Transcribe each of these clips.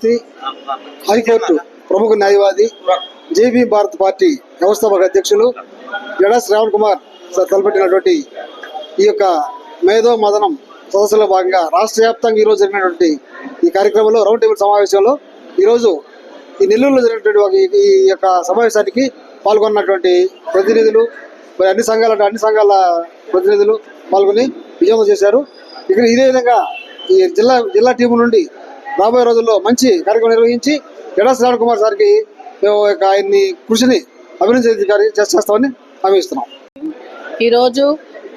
వ్యక్తి హైకోర్టు ప్రముఖ న్యాయవాది జేబీ భారత్ పార్టీ వ్యవస్థాపక అధ్యక్షులు జడా శ్రావణ్ కుమార్ తలపెట్టినటువంటి ఈ యొక్క మేధో మదనం సదస్సులో భాగంగా రాష్ట్ర వ్యాప్తంగా ఈరోజు జరిగినటువంటి ఈ కార్యక్రమంలో రౌండ్ టేబుల్ సమావేశంలో ఈరోజు ఈ నెల్లూరులో జరిగినటువంటి ఈ- యొక్క సమావేశానికి పాల్గొన్నటువంటి ప్రతినిధులు మరి అన్ని సంఘాల అన్ని సంఘాల ప్రతినిధులు పాల్గొని విజయం చేశారు. ఇక్కడ ఇదే విధంగా ఈ జిల్లా జిల్లా టీము నుండి రాబోయే రోజుల్లో మంచి కార్యక్రమం నిర్వహించి ఎడా శ్రావణ్ కుమార్ సార్కి మేము ఆయన్ని కృషిని అభినందించే చేస్తామని హామీ ఇస్తున్నాం. ఈరోజు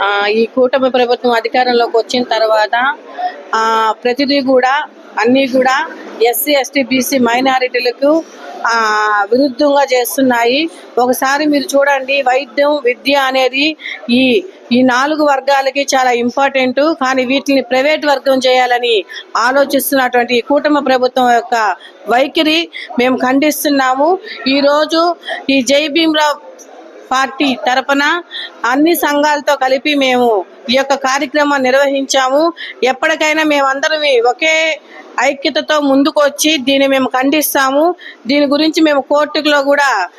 ఆ, ఈ కూటమి ప్రభుత్వం అధికారంలోకి వచ్చిన తర్వాత ఆ, ప్రతిదీ కూడా అన్నీ కూడా ఎస్సీ ఎస్టీ బీసీ మైనారిటీలకు విరుద్ధంగా చేస్తున్నాయి. ఒకసారి మీరు చూడండి వైద్యం విద్య అనేది ఈ ఈ నాలుగు వర్గాలకి చాలా ఇంపార్టెంట్ కానీ వీటిని ప్రైవేట్ వర్గం చేయాలని ఆలోచిస్తున్నటువంటి కూటమి ప్రభుత్వం యొక్క వైఖరి మేము ఖండిస్తున్నాము. ఈరోజు ఈ జై భీమ్రావు పార్టీ తరపున అన్ని సంఘాలతో కలిపి మేము ఈ యొక్క కార్యక్రమం నిర్వహించాము. ఎప్పటికైనా మేమందరం ఒకే ఐక్యతతో ముందుకు వచ్చి దీన్ని మేము ఖండిస్తాము. దీని గురించి మేము కోర్టులో కూడా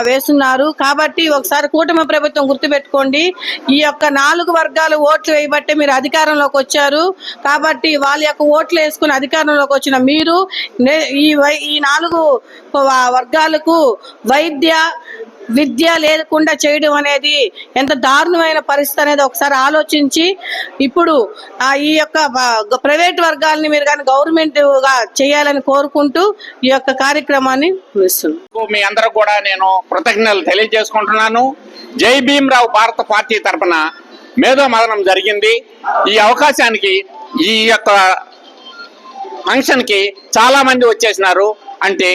వేస్తున్నారు. కాబట్టి ఒకసారి కూటమి ప్రభుత్వం గుర్తుపెట్టుకోండి. ఈ యొక్క నాలుగు వర్గాలు ఓట్లు వేయబట్టే మీరు అధికారంలోకి వచ్చారు. కాబట్టి వాళ్ళ యొక్క ఓట్లు వేసుకుని అధికారంలోకి వచ్చిన మీరు నే- ఈ వై- ఈ నాలుగు వర్గాలకు వైద్య విద్య లేకుండా చేయడం అనేది ఎంత దారుణమైన పరిస్థితి అనేది ఒకసారి ఆలోచించి ఇప్పుడు ఈ యొక్క ప్రైవేట్ వర్గాలని మీరు కానీ గవర్నమెంట్గా చేయాలని కోరుకుంటూ ఈ యొక్క కార్యక్రమాన్ని మీ అందరూ కూడా నేను కృతజ్ఞతలు తెలియజేసుకుంటున్నాను. జై భీమరావు భారత పార్టీ తరఫున మేధో మదనం జరిగింది. ఈ అవకాశానికి ఈ యొక్క ఫంక్షన్కి చాలా మంది వచ్చేసినారు. అంటే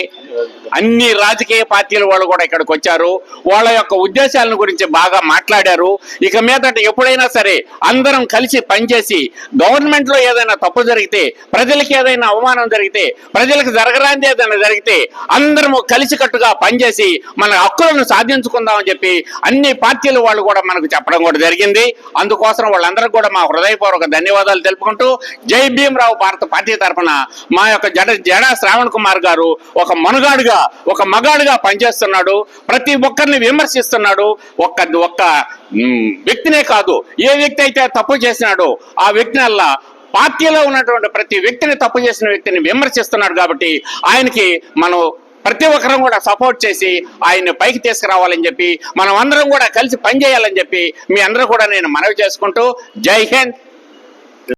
అన్ని రాజకీయ పార్టీల వాళ్ళు కూడా ఇక్కడికి వచ్చారు. వాళ్ళ యొక్క ఉద్దేశాలను గురించి బాగా మాట్లాడారు. ఇక మీదట ఎప్పుడైనా సరే అందరం కలిసి పనిచేసి గవర్నమెంట్లో ఏదైనా తప్పు జరిగితే ప్రజలకి ఏదైనా అవమానం జరిగితే ప్రజలకు జరగరాంది ఏదైనా జరిగితే అందరము కలిసికట్టుగా పనిచేసి మన హక్కులను సాధించుకుందామని చెప్పి అన్ని పార్టీల వాళ్ళు కూడా మనకు చెప్పడం కూడా జరిగింది. అందుకోసం వాళ్ళందరికీ కూడా మా హృదయపూర్వక ధన్యవాదాలు తెలుపుకుంటూ జై భీమరావు భారత పార్టీ తరఫున మా యొక్క జడ జడా శ్రావణ్ కుమార్ గారు ఒక మనుగాడుగా ఒక మగాడుగా పనిచేస్తున్నాడు ప్రతి ఒక్కరిని విమర్శిస్తున్నాడు ఒక్క ఒక్క వ్యక్తినే కాదు ఏ వ్యక్తి అయితే తప్పు చేసినాడో ఆ వ్యక్తిని అల్లా పార్టీలో ఉన్నటువంటి ప్రతి వ్యక్తిని తప్పు చేసిన వ్యక్తిని విమర్శిస్తున్నాడు కాబట్టి ఆయనకి మనం ప్రతి ఒక్కరం కూడా సపోర్ట్ చేసి ఆయన్ని పైకి తీసుకురావాలని చెప్పి మనం అందరం కూడా కలిసి పనిచేయాలని చెప్పి మీ అందరూ కూడా నేను మనవి చేసుకుంటూ జై హింద్.